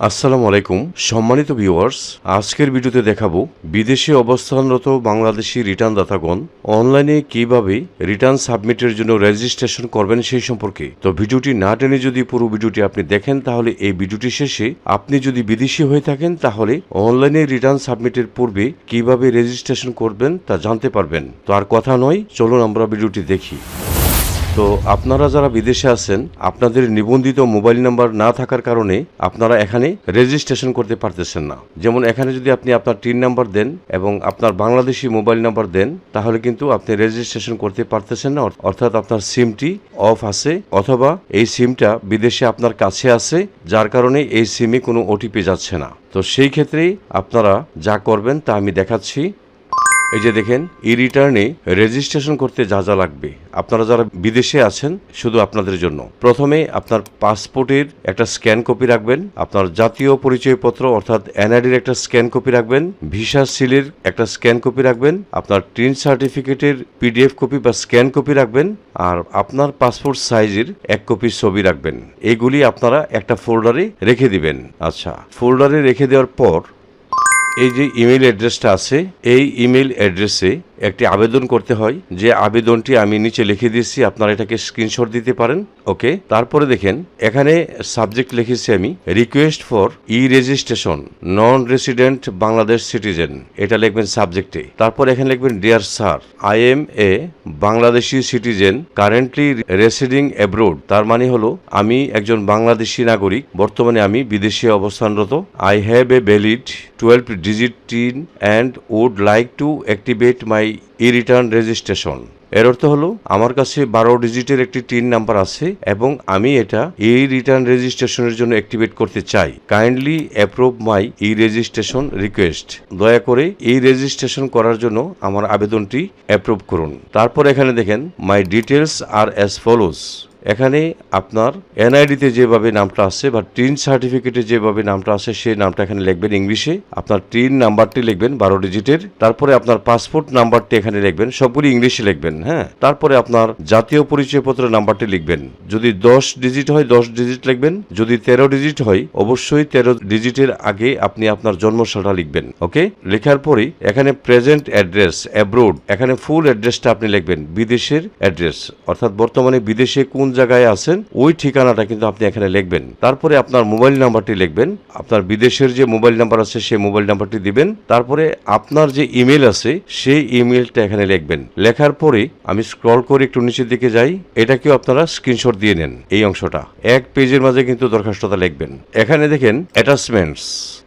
আসসালামু আলাইকুম, সম্মানিত ভিউয়ার্স, আজকের ভিডিওতে দেখাবো বিদেশে অবস্থানরত বাংলাদেশি রিটার্ন দাতাগণ অনলাইনে কীভাবে রিটার্ন সাবমিটের জন্য রেজিস্ট্রেশন করবেন সেই সম্পর্কে। তো ভিডিওটি না টেনে যদি পুরো ভিডিওটি আপনি দেখেন, তাহলে এই ভিডিওটি শেষে আপনি যদি বিদেশি হয়ে থাকেন, তাহলে অনলাইনে রিটার্ন সাবমিটের পূর্বে কীভাবে রেজিস্ট্রেশন করবেন তা জানতে পারবেন। তো আর কথা নয়, চলুন আমরা ভিডিওটি দেখি। তো আপনারা যারা বিদেশে আছেন, আপনাদের নিবন্ধিত মোবাইল নাম্বার না থাকার কারণে আপনারা এখানে রেজিস্ট্রেশন করতে পারতেছেন না। যেমন এখানে যদি আপনি আপনার টিন নাম্বার দেন এবং আপনার বাংলাদেশি মোবাইল নাম্বার দেন, তাহলে কিন্তু আপনি রেজিস্ট্রেশন করতে পারতেছেন না অর্থাৎ আপনার সিমটি অফ আছে অথবা এই সিমটা বিদেশে আপনার কাছে আছে, যার কারণে এই সিমে কোনো ওটিপি যাচ্ছে না। তো সেই ক্ষেত্রেই আপনারা যা করবেন তা আমি দেখাচ্ছি। এই যে দেখেন ই রিটার্নে রেজিস্ট্রেশন করতে যা যা লাগবে। আপনারা যারা বিদেশে আছেন, শুধু আপনাদের জন্য। প্রথমে আপনার পাসপোর্টের একটা স্ক্যান কপি রাখবেন, আপনার জাতীয় পরিচয়পত্র অর্থাৎ এনআইডির একটা স্ক্যান কপি রাখবেন, ভিসা সিলের একটা স্ক্যান কপি রাখবেন, আপনার ট্রেন সার্টিফিকেটের পিডিএফ কপি বা স্ক্যান কপি রাখবেন, আর আপনার পাসপোর্ট সাইজের এক কপি ছবি রাখবেন। এগুলি আপনারা একটা ফোল্ডারে রেখে দিবেন। আচ্ছা ফোল্ডারে রেখে দেওয়ার পর এই যে ইমেল অ্যাড্রেসটা আছে, এই ইমেল অ্যাড্রেসে একটি আবেদন করতে হয়। যে আবেদনটি আমি নিচে লিখে দিয়েছি, আপনারা এটাকে স্ক্রিনশট দিতে পারেন, ওকে? তারপরে দেখেন, এখানে সাবজেক্ট লিখেছি আমি request for e registration non resident Bangladesh citizen এটা লিখবেন সাবজেক্টে তারপর এখানে লিখবেন dear sir I am a Bangladeshi citizen currently residing abroad তার মানে হলো, আমি একজন বাংলাদেশি নাগরিক, বর্তমানে আমি বিদেশে অবস্থানরত। I have a valid twelve digit TIN and would like to activate my e return registration এর অর্থ হলো, আমার কাছে বারো ডিজিটের একটি টিন নাম্বার আছে এবং আমি এটা এই রিটার্ন রেজিস্ট্রেশনের জন্য অ্যাক্টিভেট করতে চাই। Kindly approve my e registration request দয়া করে এই রেজিস্ট্রেশন করার জন্য আমার আবেদনটি অ্যাপ্রুভ করুন। তারপর এখানে দেখেন মাই ডিটেলস আর অ্যাজ ফলোজ এখানে আপনার এনআইডিতে যেভাবে নামটা আছে বা টিন সার্টিফিকেটে যেভাবে নামটা আছে সেই নামটা এখানে লিখবেন ইংলিশে। আপনার টিন নাম্বারটি লিখবেন বারো ডিজিটের। তারপরে আপনার পাসপোর্ট নাম্বারটি এখানে লিখবেন, সবগুলি ইংলিশে লিখবেন হ্যাঁ? তারপরে আপনার জাতীয় পরিচয়পত্র নাম্বারটি লিখবেন। যদি দশ ডিজিট হয়, দশ ডিজিট লিখবেন। যদি তেরো ডিজিট হয়, অবশ্যই তেরো ডিজিটের আগে আপনি আপনার জন্মসালটা লিখবেন, ওকে? লেখার পরে এখানে প্রেজেন্ট অ্যাড্রেস, অ্যাব্রোড, এখানে ফুল অ্যাড্রেসটা আপনি লিখবেন, বিদেশের অ্যাড্রেস। অর্থাৎ বর্তমানে বিদেশে কোন জায়গায় আছেন, ওই ঠিকানাটা কিন্তু আপনি এখানে লিখবেন। তারপরে আপনার মোবাইল নাম্বারটি লিখবেন, আপনার বিদেশের যে মোবাইল নাম্বার আছে সেই মোবাইল নাম্বারটি দিবেন, তারপরে আপনার যে ইমেল আছে সেই ইমেলটা এখানে লিখবেন। লেখার পরে আমি স্ক্রল করে একটু নিচের দিকে যাই, এটাকেও আপনারা স্ক্রিনশট দিয়ে নেন এই অংশটা। এক পেজের মাঝে কিন্তু দরখাস্তটা লিখবেন। এখানে দেখেন attachments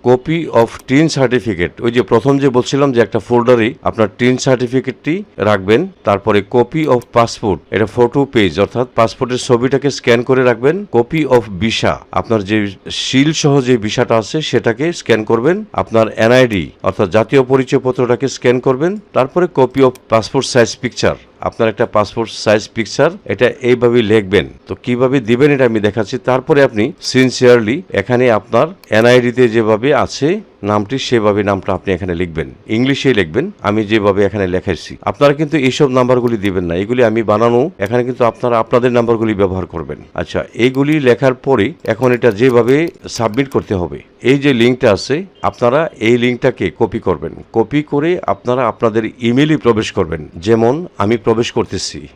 copy of TIN certificate ওই যে প্রথম যে বলছিলাম যে একটা ফোল্ডারে আপনার টিন সার্টিফিকেটটি রাখবেন, তারপরে কপি অফ পাসপোর্ট এটা ফটো পেজ অর্থাৎ পাসপোর্টের ছবিটাকে স্ক্যান করে রাখবেন, কপি অফ ভিসা। আপনার যে শিল সহ যে ভিসাটা আছে, সেটাকে স্ক্যান করবেন, আপনার এনআইডি, অর্থাৎ জাতীয় পরিচয় পত্রটাকে স্ক্যান করবেন, তারপরে copy of passport size picture. আপনার একটা পাসপোর্ট সাইজ পিকচার এটা এইভাবে লিখবেন। তো কীভাবে দিবেন এটা আমি দেখাচ্ছি। তারপরে আপনি সিনসিয়ারলি এখানে আপনার এনআইডিতে যেভাবে আছে, নামটি সেভাবে নামটা আপনি এখানে লিখবেন। ইংলিশে লিখবেন, আমি যেভাবে এখানে লেখাইছি। আপনারা কিন্তু এইসব নাম্বারগুলি দিবেন না। এগুলি আমি বানানো, এখানে কিন্তু আপনারা আপনাদের নাম্বারগুলি ব্যবহার করবেন। আচ্ছা এইগুলি লেখার পরে এখন এটা যেভাবে সাবমিট করতে হবে। এই যে লিঙ্কটা আছে, আপনারা এই লিঙ্কটাকে কপি করবেন। কপি করে আপনারা আপনাদের ইমেলই প্রবেশ করবেন। যেমন, আমি প্রবেশ করতেছি।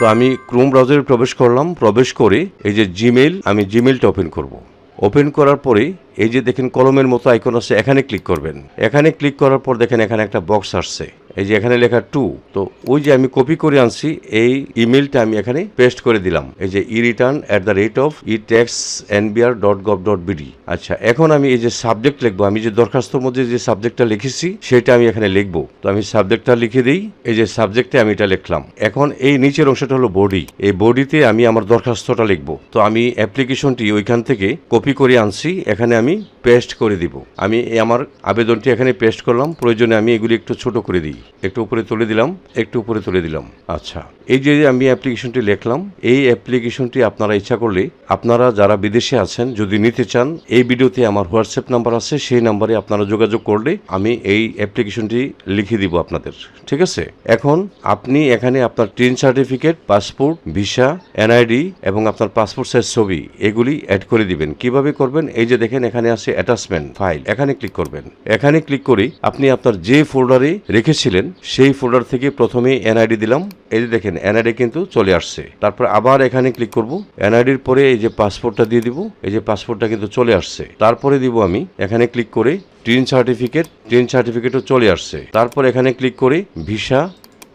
তো আমি ক্রোম ব্রাউজারে প্রবেশ করলাম। প্রবেশ করে এই যে জিমেল আমি জিমেলটা ওপেন করব। ওপেন করার পরে এই যে দেখেন কলমের মতো আইকন আছে, এখানে ক্লিক করবেন। এখানে ক্লিক করার পর দেখেন এখানে একটা বক্স আসছে। এই যে এখানে লেখা টু, তো ওই যে আমি কপি করে আনছি, এই ইমেলটা আমি এখানে পেস্ট করে দিলাম। এই যে e return at the rate of e tax NBR dot gov dot BD আচ্ছা এখন আমি এই যে সাবজেক্ট লিখব, আমি যে দরখাস্তর মধ্যে যে সাবজেক্টটা লিখেছি, সেটা আমি এখানে লিখব। তো আমি সাবজেক্টটা লিখে দিই, এই যে সাবজেক্টে আমি এটা লিখলাম। এখন এই নিচের অংশটা হলো বডি এই বডিতে আমি আমার দরখাস্তটা লিখব। তো আমি অ্যাপ্লিকেশনটি ওইখান থেকে কপি করে আনছি, এখানে আমি পেস্ট করে দিব। আমি আমার আবেদনটি এখানে পেস্ট করলাম। প্রয়োজনে আমি এগুলি একটু ছোট করে দিই। একটু উপরে তুলে দিলাম, একটু উপরে তুলে দিলাম। আচ্ছা এই যে আমি অ্যাপ্লিকেশনটি লিখলাম, এই অ্যাপ্লিকেশনটি আপনারা ইচ্ছা করলে, আপনারা যারা বিদেশে আছেন, যদি নিতে চান, এই ভিডিওতে আমার হোয়াটসঅ্যাপ নাম্বার আছে, সেই নাম্বারে আপনারা যোগাযোগ করলে আমি এই অ্যাপ্লিকেশনটি লিখে দিব আপনাদের। ঠিক আছে? এখন আপনি এখানে আপনার train certificate passport visa NID এবং আপনার পাসপোর্ট সাইজ ছবি, এগুলি অ্যাড করে দিবেন। কীভাবে করবেন? এই যে দেখেন, এখানে আছে অ্যাটাচমেন্ট ফাইল এখানে ক্লিক করবেন। এখানে ক্লিক করে আপনি আপনার যে ফোল্ডারে রেখেছিলেন, সেই ফোল্ডার থেকে প্রথমে এনআইডি দিলাম। এই যে দেখেন এনআইডি কিন্তু চলে আসছে। তারপর আবার এখানে ক্লিক করব। এনআইডির পরে এই যে পাসপোর্টটা দিয়ে দিব। এই যে পাসপোর্টটা কিন্তু চলে আসছে। তারপরে দিব আমি, এখানে ক্লিক করে ট্রেন সার্টিফিকেট ট্রেন সার্টিফিকেটও চলে আসছে। তারপর এখানে ক্লিক করে ভিসা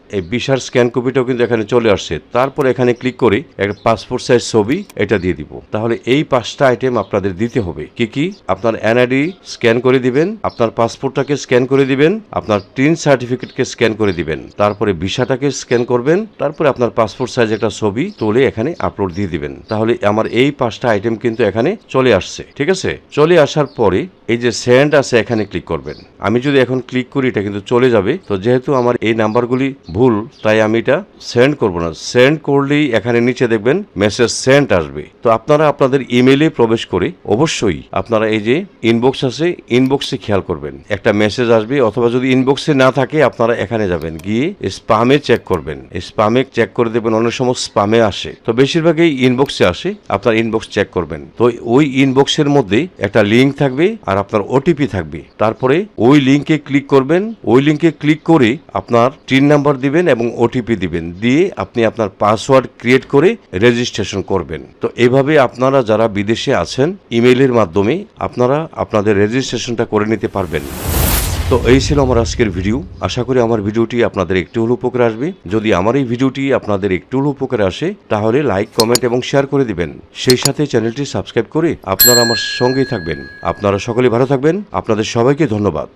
এই বিশার স্ক্যান কপিটাও কিন্তু এখানে চলে আসছে। তারপর এখানে ক্লিক করে একটা পাসপোর্ট সাইজ ছবি, এটা দিয়ে দিব। তাহলে এই পাঁচটা আইটেম আপনাদের দিতে হবে। কি কি? আপনার এনআইডি স্ক্যান করে দিবেন, আপনার পাসপোর্টটাকে স্ক্যান করে দিবেন, আপনার ট্রেন সার্টিফিকেটকে স্ক্যান করে দিবেন। তারপরে ভিসাটাকে স্ক্যান করবেন, তারপরে আপনার পাসপোর্ট সাইজ একটা ছবি তুলে এখানে আপলোড দিয়ে দিবেন। তাহলে আমার এই পাঁচটা আইটেম কিন্তু এখানে চলে আসছে। ঠিক আছে? চলে আসার পরে এই যে সেন্ড আছে, এখানে ক্লিক করবেন। আমি যদি এখন ক্লিক করি, এটা কিন্তু চলে যাবে। তো যেহেতু আমার এই নাম্বারগুলি ভুল, তাই আমি এটা সেন্ড করব না। সেন্ড করলেই এখানে নিচে দেখবেন মেসেজ সেন্ড আসবে। তো আপনারা আপনাদের ইমেলে প্রবেশ করে অবশ্যই আপনারা এই যে ইনবক্স আছে ইনবক্সে খেয়াল করবেন। একটা মেসেজ আসবে, অথবা যদি ইনবক্সে না থাকে, আপনারা এখানে যাবেন। গিয়ে স্পামে চেক করবেন। স্পামে চেক করে দেবেন অনেক সময় স্পামে আসে। তো বেশিরভাগই ইনবক্সে আসে, আপনার ইনবক্স চেক করবেন। তো ওই ইনবক্সের মধ্যে একটা লিঙ্ক থাকবে, আর আপনার ওটিপি থাকবে। তারপরে ওই লিঙ্কে ক্লিক করবেন। ওই লিঙ্কে ক্লিক করে আপনার টিন নাম্বার দিবেন এবং ওটিপি দিবেন। দিয়ে আপনি আপনার পাসওয়ার্ড ক্রিয়েট করে রেজিস্ট্রেশন করবেন। তো এভাবে আপনারা যারা বিদেশে আছেন ইমেইলের মাধ্যমে আপনারা আপনাদের রেজিস্ট্রেশনটা করে নিতে পারবেন। তো এই ছিল আমার আজকের ভিডিও। আশা করি আমার ভিডিওটি আপনাদের একটু হলো উপকার আসবে। যদি আমার এই ভিডিওটি আপনাদের একটু হলো উপকার আসে, তাহলে লাইক, কমেন্ট এবং শেয়ার করে দিবেন। সেই সাথে চ্যানেলটি সাবস্ক্রাইব করে আপনারা আমার সঙ্গেই থাকবেন। আপনারা সকলে ভালো থাকবেন। আপনাদের সবাইকে ধন্যবাদ।